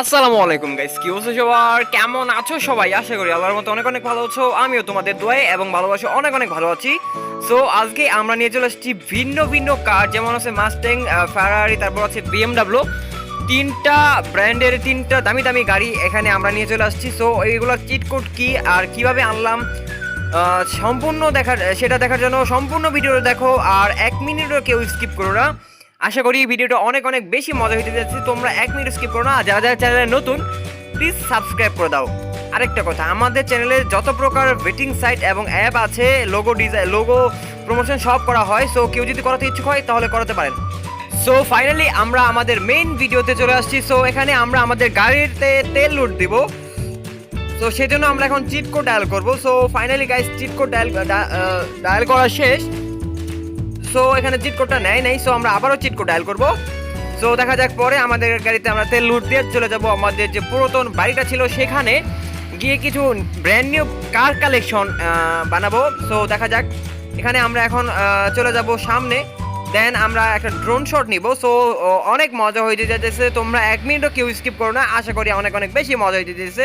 আসসালামু আলাইকুম গাইস কি অবস্থা সবার? কেমন আছো সবাই? আশা করি আল্লাহর মতো অনেক অনেক ভালো আছো। আমিও তোমাদের দোয়ায় এবং ভালোবাসা অনেক অনেক ভালো আছি। সো আজকে আমরা নিয়ে চলে আসছি ভিন্ন ভিন্ন কার। যেমন আছে মাস্ট্যাং ফেরারি তারপর আছে বিএমডাব্লিউ তিনটা ব্র্যান্ডের তিনটা দামি দামি গাড়ি এখানে আমরা নিয়ে চলে আসছি। সো এইগুলোর চিট কোড কি আর কীভাবে আনলাম সম্পূর্ণ দেখার, সেটা দেখার জন্য সম্পূর্ণ ভিডিওটা দেখো। আর এক মিনিটও কেউ স্কিপ করো না। আশা করি ভিডিওটা অনেক অনেক বেশি মজা হইতে যাচ্ছে। তোমরা এক মিনিট স্কিপ করো না। যারা যারা চ্যানেলে নতুন প্লিজ সাবস্ক্রাইব করে দাও। আরেকটা কথা, আমাদের চ্যানেলে যত প্রকার ওয়েটিং সাইট এবং অ্যাপ আছে লোগো ডিজাইন লোগো প্রমোশন সব করা হয়। সো কেউ যদি করাতে ইচ্ছুক হয়, তাহলে করাতে পারেন। সো ফাইনালি আমরা আমাদের মেইন ভিডিওতে চলে আসছি। সো এখানে আমরা আমাদের গাড়িতে তেল লুট দিব। তো সেই জন্য আমরা এখন চিটকো ডায়াল করব। So finally guys cheat code dial dial করা শেষ। সো এখানে চিট কোডটা নেয় নাই সো আমরা আবারও চিট কোড ডায়াল করব। সো দেখা যাক পরে আমাদের গাড়িতে আমরা তেল লুট দিয়ে চলে যাব। আমাদের যে পুরাতন বাড়িটা ছিল সেখানে গিয়ে কিছু ব্র্যান্ড নিউ কার কালেকশন বানাবো। সো দেখা যাক। এখানে আমরা এখন চলে যাব সামনে। দেন আমরা একটা ড্রোন শট নিব। সো অনেক মজা হয়ে যেতেছে। তোমরা এক মিনিটও কেউ স্কিপ করো না। আশা করি অনেক অনেক বেশি মজা হয়ে যেতেছে।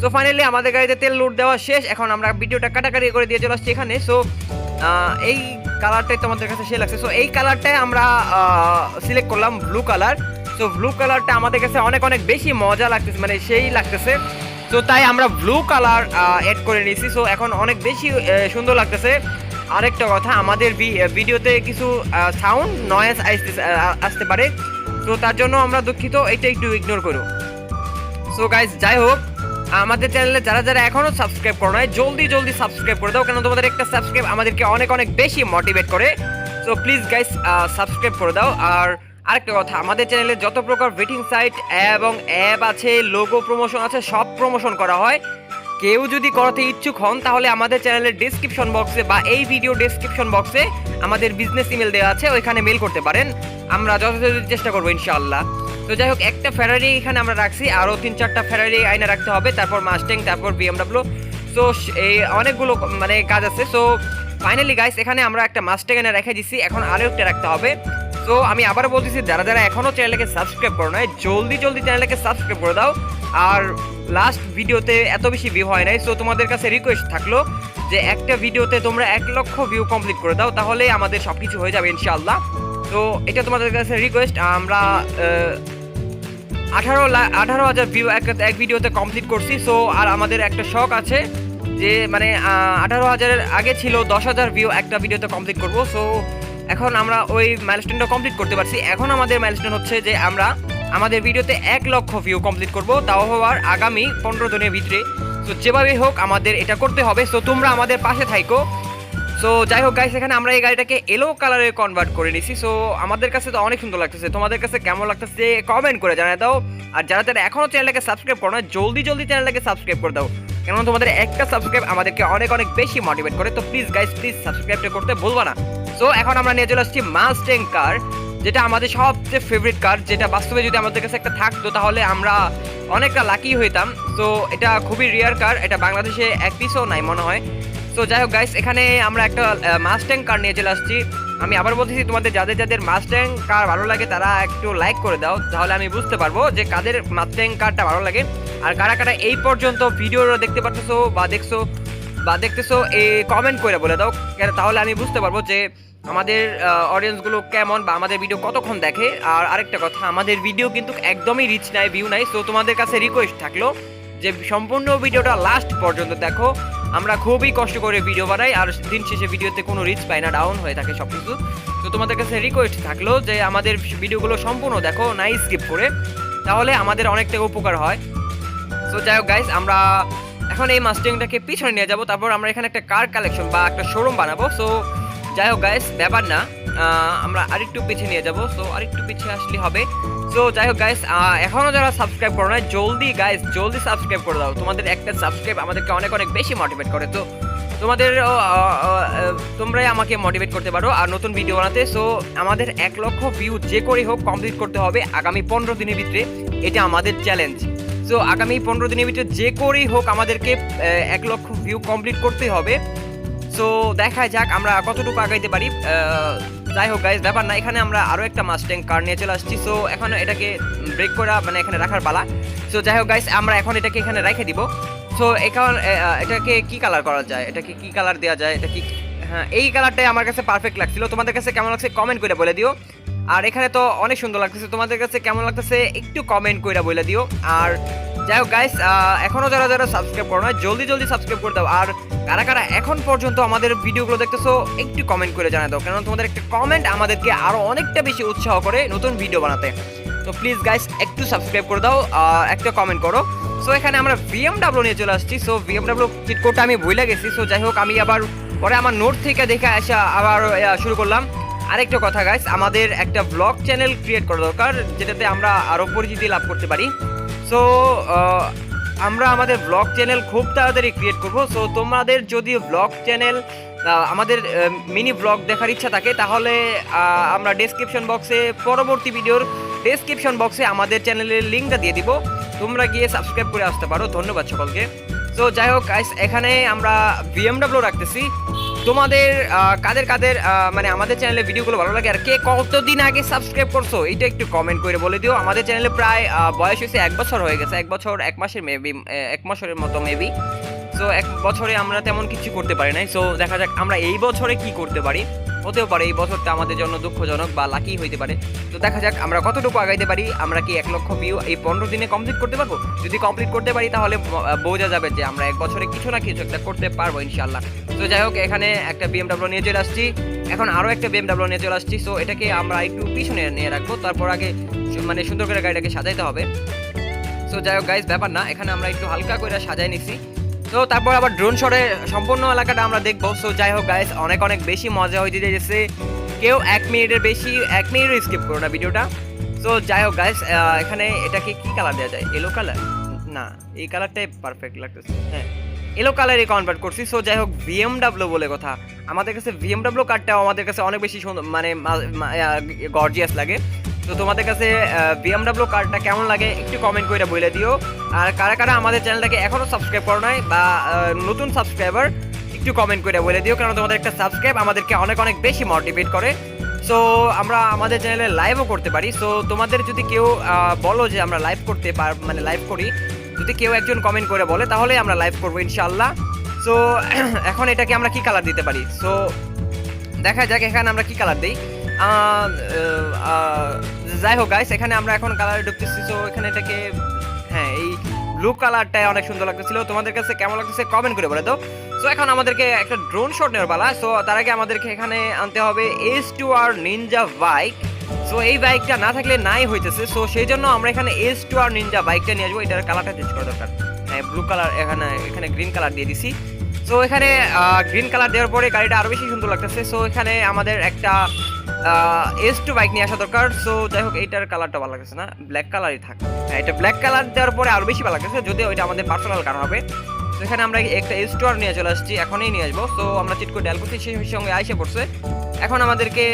সো ফাইনালি আমাদের গাড়িতে তেল লুট দেওয়া শেষ। এখন আমরা ভিডিওটা কাটাকাটি করে দিয়ে চলে আসছি এখানে। সো এই কালারটাই তোমাদের কাছে সে লাগছে। সো এই কালারটাই আমরা সিলেক্ট করলাম ব্লু কালার সো ব্লু কালারটা আমাদের কাছে অনেক অনেক বেশি মজা লাগতেছে মানে সেই লাগতেছে। তো তাই আমরা ব্লু কালার অ্যাড করে নিয়েছি। সো এখন অনেক বেশি সুন্দর লাগতেছে। আরেকটা কথা, আমাদের ভিডিওতে কিছু সাউন্ড নয়েজ আসতে আসতে পারে। তো তার জন্য আমরা দুঃখিত এটা একটু ইগনোর করো। সো গাইস যাই হোক আমাদের চ্যানেলে যারা যারা এখনও সাবস্ক্রাইব করো নাই, জলদি জলদি সাবস্ক্রাইব করে দাও, কেন তোমাদের একটা সাবস্ক্রাইব আমাদেরকে অনেক অনেক বেশি মোটিভেট করে। সো প্লিজ গাইস সাবস্ক্রাইব করে দাও। আর আরেকটা কথা, আমাদের চ্যানেলে যত প্রকার ওয়েটিং সাইট এবং অ্যাপ আছে লোগো প্রমোশন আছে, সব প্রমোশন করা হয়। কেউ যদি করাতে ইচ্ছুক হন, তাহলে আমাদের চ্যানেলের ডেসক্রিপশন বক্সে বা এই ভিডিও ডেসক্রিপশন বক্সে আমাদের বিজনেস ইমেল দেওয়া আছে, ওইখানে মেল করতে পারেন। আমরা যথাযথ চেষ্টা করব ইনশাআল্লাহ। তো যাই হোক, একটা ফেরারি এখানে আমরা রাখছি, আরও তিন চারটা ফেরারি আইনা রাখতে হবে, তারপর মাস্টেং তারপর বিএমডাব্লিউ সো এই অনেকগুলো মানে কাজ আছে। সো ফাইনালি গাইস এখানে আমরা একটা মাস্টেং এনে রেখে দিছি, এখন আরও একটা রাখতে হবে। সো আমি আবার বলতেছি, যারা যারা এখনও চ্যানেলকে সাবস্ক্রাইব করো নাই, জলদি জলদি চ্যানেলকে সাবস্ক্রাইব করে দাও। আর লাস্ট ভিডিওতে এত বেশি ভিউ হয় নাই সো তোমাদের কাছে রিকোয়েস্ট থাকল যে একটা ভিডিওতে তোমরা এক লক্ষ ভিউ কমপ্লিট করে দাও, তাহলে আমাদের সব কিছু হয়ে যাবে ইনশাআল্লাহ। তো এটা তোমাদের কাছে রিকোয়েস্ট আমরা আঠারো আঠারো হাজার ভিউ এক এক ভিডিওতে কমপ্লিট করছি। সো আর আমাদের একটা শখ আছে যে মানে আঠারো হাজারের আগে ছিল দশ হাজার ভিউ একটা ভিডিওতে কমপ্লিট করব। সো এখন আমরা ওই মাইলস্টোনটা কমপ্লিট করতে পারছি। এখন আমাদের মাইলস্টোন হচ্ছে যে আমরা আমাদের ভিডিওতে এক লক্ষ ভিউ কমপ্লিট করব। তাও হওয়ার আগামী পনেরো দিনের ভিতরে। তো যেভাবেই হোক, আমাদের এটা করতে হবে। সো তোমরা আমাদের পাশে থাইকো। সো যাই হোক গাইস এখানে আমরা এই গাড়িটাকে এলো কালারে কনভার্ট করে নিছি। সো আমাদের কাছে তো অনেক সুন্দর লাগতেছে। তোমাদের কাছে কেমন লাগতেছে কমেন্ট করে জানাই দাও। আর যারা যারা এখনও চ্যানেলটাকে সাবস্ক্রাইব করো না জলদি জলদি চ্যানেলটাকে সাবস্ক্রাইব করে দাও। কেননা তোমাদের একটা সাবস্ক্রাইব আমাদেরকে অনেক অনেক বেশি মোটিভেট করে। তো প্লিজ গাইস প্লিজ সাবস্ক্রাইবটা করতে বলবা না। সো এখন আমরা নিয়ে চলে আসছি মাস্টেং কার যেটা আমাদের সবচেয়ে ফেভারিট কার যেটা বাস্তবে যদি আমাদের কাছে একটা থাকতো, তাহলে আমরা অনেকটা লাকি হইতাম। তো এটা খুবই রিয়ার কার এটা বাংলাদেশে এক পিসও নাই মনে হয়। তো যাই হোক গাইস এখানে আমরা একটা মাস্ট্যাং কার নিয়ে চলে আসছি। আমি আবার বলতেছি, তোমাদের যাদের যাদের মাস্ট্যাং কার ভালো লাগে, তারা একটু লাইক করে দাও, তাহলে আমি বুঝতে পারব যে কাদের মাস্ট্যাং কারটা ভালো লাগে। আর কারা কারা এই পর্যন্ত ভিডিও দেখতে পারতেছো বা দেখছ বা দেখতেছো এই কমেন্ট করে বলে দাও। তাহলে আমি বুঝতে পারব যে আমাদের অডিয়েন্সগুলো কেমন বা আমাদের ভিডিও কতক্ষণ দেখে। আর আরেকটা কথা, আমাদের ভিডিও কিন্তু একদমই রিচ নাই ভিউ নাই। সো তোমাদের কাছে রিকোয়েস্ট থাকল যে সম্পূর্ণ ভিডিওটা লাস্ট পর্যন্ত দেখো। আমরা খুবই কষ্ট করে ভিডিও বানাই আর দিন শেষে ভিডিওতে কোনো রিচ পাই না ডাউন হয়ে থাকে সব কিছু তো তোমাদের কাছে রিকোয়েস্ট থাকল যে আমাদের ভিডিওগুলো সম্পূর্ণ দেখো নাই স্কিপ করে। তাহলে আমাদের অনেকটা উপকার হয়। সো যাই হোক গাইস আমরা এখন এই মাস্টিংটাকে পিছনে নিয়ে যাব, তারপর আমরা এখানে একটা কার কালেকশন বা একটা শোরুম বানাবো। সো যাই হোক গাইস ব্যাপার না। আমরা আরেকটু পিছিয়ে নিয়ে যাব। সো আরেকটু পিছিয়ে আসলে হবে। সো যাই হোক গাইস এখনও যারা সাবস্ক্রাইব করো না জলদি গাইস জলদি সাবস্ক্রাইব করে দাও। তোমাদের একটা সাবস্ক্রাইব আমাদেরকে অনেক অনেক বেশি মোটিভেট করে। তো তোমাদের তোমরাই আমাকে মোটিভেট করতে পারো আর নতুন ভিডিও বানাতে। সো আমাদের এক লক্ষ ভিউ যে করেই হোক কমপ্লিট করতে হবে আগামী পনেরো দিনের ভিতরে। এটা আমাদের চ্যালেঞ্জ সো আগামী পনেরো দিনের ভিতরে যে করেই হোক আমাদেরকে এক লক্ষ ভিউ কমপ্লিট করতে হবে। সো দেখা যাক আমরা কতটুকু আগাইতে পারি। যাই হোক গাইজ ব্যাপার না, এখানে আমরা আরও একটা মাস্ট্যাং কার নিয়ে চলে আসছি। সো এখন এটাকে ব্রেক করা মানে এখানে রাখার পালা। সো যাই হোক গাইস আমরা এখন এটাকে এখানে রেখে দিব। সো এখন এটাকে কি কালার করা যায়? এটাকে কি কালার দেওয়া যায়? এটা কি হ্যাঁ এই কালারটাই আমার কাছে পারফেক্ট লাগছিল। তোমাদের কাছে কেমন লাগছে কমেন্ট করে বলে দিও। আর এখানে তো অনেক সুন্দর লাগতেছে। তোমাদের কাছে কেমন লাগতেছে একটু কমেন্ট করে বলে দিও। আর যাই হোক গাইস এখনও যারা যারা সাবস্ক্রাইব করো না জলদি জলদি সাবস্ক্রাইব করে দাও। আর কারা কারা এখন পর্যন্ত আমাদের ভিডিওগুলো দেখতেছো, একটু কমেন্ট করে জানাই দাও। কারণ তোমাদের একটা কমেন্ট আমাদেরকে আরও অনেকটা বেশি উৎসাহ করে নতুন ভিডিও বানাতে। তো প্লিজ গাইস একটু সাবস্ক্রাইব করে দাও একটা কমেন্ট করো। সো এখানে আমরা বিএমডাব্লিউ নিয়ে চলে আসছি। সো বিএমডাব্লিউ চিট কোডটা আমি ভুলে গেছি। সো যাই হোক, আমি আবার পরে আমার নোট থেকে দেখে আসা, আবার শুরু করলাম। আরেকটা কথা গাইস আমাদের একটা ব্লগ চ্যানেল ক্রিয়েট করা দরকার, যেটাতে আমরা আরও পরিচিতি লাভ করতে পারি। সো আমরা আমাদের ব্লগ চ্যানেল খুব তাড়াতাড়ি ক্রিয়েট করব। সো তোমাদের যদি ব্লগ চ্যানেল আমাদের মিনি ব্লগ দেখার ইচ্ছা থাকে, তাহলে আমরা ডেসক্রিপশন বক্সে পরবর্তী ভিডিওর ডেসক্রিপশন বক্সে আমাদের চ্যানেলের লিঙ্কটা দিয়ে দিব। তোমরা গিয়ে সাবস্ক্রাইব করে আসতে পারো। ধন্যবাদ সকলকে। তো যাই হোক এখানে আমরা বিএমডাব্লিউ রাখতেছি। তোমাদের কাদের কাদের মানে আমাদের চ্যানেলে ভিডিওগুলো ভালো লাগে আর কে কতদিন আগে সাবস্ক্রাইব করছ এটা একটু কমেন্ট করে বলে দিও। আমাদের চ্যানেলে প্রায় বয়স হয়েছে এক বছর হয়ে গেছে, এক বছর, এক মাসের মেবি এক মাসের মতো মেবি সো এক বছরে আমরা তেমন কিছু করতে পারি নাই। সো দেখা যাক আমরা এই বছরে কি করতে পারি। হতেও পারে এই বছরটা আমাদের জন্য দুঃখজনক বা লাকি হইতে পারে। তো দেখা যাক আমরা কতটুকু আগাইতে পারি, আমরা কি এক লক্ষ ভিউ এই পনেরো দিনে কমপ্লিট করতে পারব? যদি কমপ্লিট করতে পারি তাহলে বোঝা যাবে যে আমরা এক বছরে কিছু না কিছু একটা করতে পারব ইনশাল্লাহ তো যাই হোক, এখানে একটা বিএমডাব্লিউ নিয়ে চলে আসছি। এখন আরও একটা বিএমডাব্লিউ নিয়ে চলে আসছি। সো এটাকে আমরা একটু পিছনে নিয়ে রাখব। তারপর আগে মানে সুন্দর করে গাড়িটাকে সাজাইতে হবে। সো যাই হোক গাইজ ব্যাপার না। এখানে আমরা একটু হালকা করে সাজাই নিছি। তো তারপর আবার ড্রোন শটে সম্পূর্ণ এলাকাটা আমরা দেখব। সো যাই হোক গাইজ অনেক অনেক বেশি মজা হইতে যাচ্ছে কেউ এক মিনিটের বেশি, এক মিনিটও স্কিপ করো না ভিডিওটা। সো যাই হোক গাইজ এখানে এটাকে কি কালার দেওয়া যায়? এলো কালার না, এই কালারটাই পারফেক্ট লাগতেছে। হ্যাঁ এলো কালারে কনভার্ট করছি। সো যাই হোক বিএমডাব্লিউ বলে কথা। আমাদের কাছে বিএমডাব্লিউ কারটাও আমাদের কাছে অনেক বেশি সুন্দর মানে গর্জিয়াস লাগে। তো তোমাদের কাছে বিএমডাব্লিউ কারটা কেমন লাগে একটু কমেন্ট করে বলে দিও। আর কারা কারা আমাদের চ্যানেলটাকে এখনও সাবস্ক্রাইব করো নাই বা নতুন সাবস্ক্রাইবার একটু কমেন্ট করে বলে দিও কারণ তোমাদের একটা সাবস্ক্রাইব আমাদেরকে অনেক অনেক বেশি মোটিভেট করে। সো আমরা আমাদের চ্যানেলে লাইভও করতে পারি। সো তোমাদের যদি কেউ বলো যে আমরা লাইভ করতে পার মানে লাইভ করি, যদি কেউ একজন কমেন্ট করে বলে, তাহলে আমরা লাইভ করব ইনশাল্লাহ সো এখন এটাকে আমরা কি কালার দিতে পারি? সো দেখা যাক এখানে আমরা কি কালার দিই। যাই হোক গাইস এখানে আমরা এখন কালারে ঢুকতেছি তো এখানে এটাকে হ্যাঁ এই ব্লু কালারটা অনেক সুন্দর লাগতেছিল। তোমাদের কাছে কেমন লাগতেছে কমেন্ট করে বলে দাও সো এখন আমাদেরকে একটা ড্রোন শট নেওয়ার পালা। সো তার আগে আমাদেরকে এখানে আনতে হবে S two R ninja bike so এই বাইকটা না থাকলে নাই হইতেছে। সো সেই জন্য আমরা এখানে এস টু আর নিনজা বাইকটা নিয়ে আসব। এটার কালারটা চেঞ্জ করা দরকার। হ্যাঁ ব্লু কালার এখানে এখানে গ্রিন কালার দিয়ে দিছি। সো এখানে গ্রিন কালার দেওয়ার পরে গাড়িটা আরও বেশি সুন্দর লাগতেছে। সো এখানে আমাদের একটা এস টু বাইক নিয়ে আসা দরকার সো যাই হোক, এইটার কালারটা ভালো লাগতেছে না ব্ল্যাক কালারই থাক। হ্যাঁ এটা ব্ল্যাক কালার দেওয়ার পরে আরও বেশি ভালো লাগতেছে যদি ওইটা আমাদের পার্সোনাল কার হবে। এখানে আমরা একটা এস টু আর নিয়ে চলে আসছি, এখনই নিয়ে আসব। সো আমরা চিট করে করছি সেই সঙ্গে আইসে পড়ছে। এখন আমাদেরকে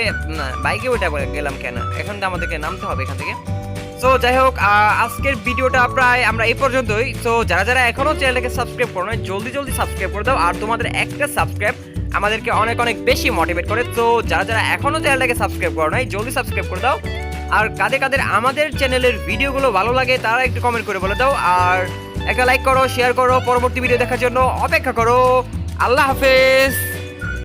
বাইকে ওইটা গেলাম কেন? এখন তো আমাদেরকে নামতে হবে এখান থেকে। সো যাই হোক আজকের ভিডিওটা প্রায় আমরা এই পর্যন্তই। সো যারা যারা এখনও চ্যানেলটাকে সাবস্ক্রাইব করো না জলদি জলদি সাবস্ক্রাইব করে দাও। আর তোমাদের একটা সাবস্ক্রাইব আমাদেরকে অনেক অনেক বেশি মোটিভেট করে। তো যারা যারা এখনও চ্যানেলটাকে সাবস্ক্রাইব করো নাই, জলদি সাবস্ক্রাইব করে দাও। আর কাদের কাদের আমাদের চ্যানেলের ভিডিওগুলো ভালো লাগে, তারা একটু কমেন্ট করে বলে দাও। আর একটা লাইক করো শেয়ার করো, পরবর্তী ভিডিও দেখার জন্য অপেক্ষা করো। আল্লাহ হাফেজ!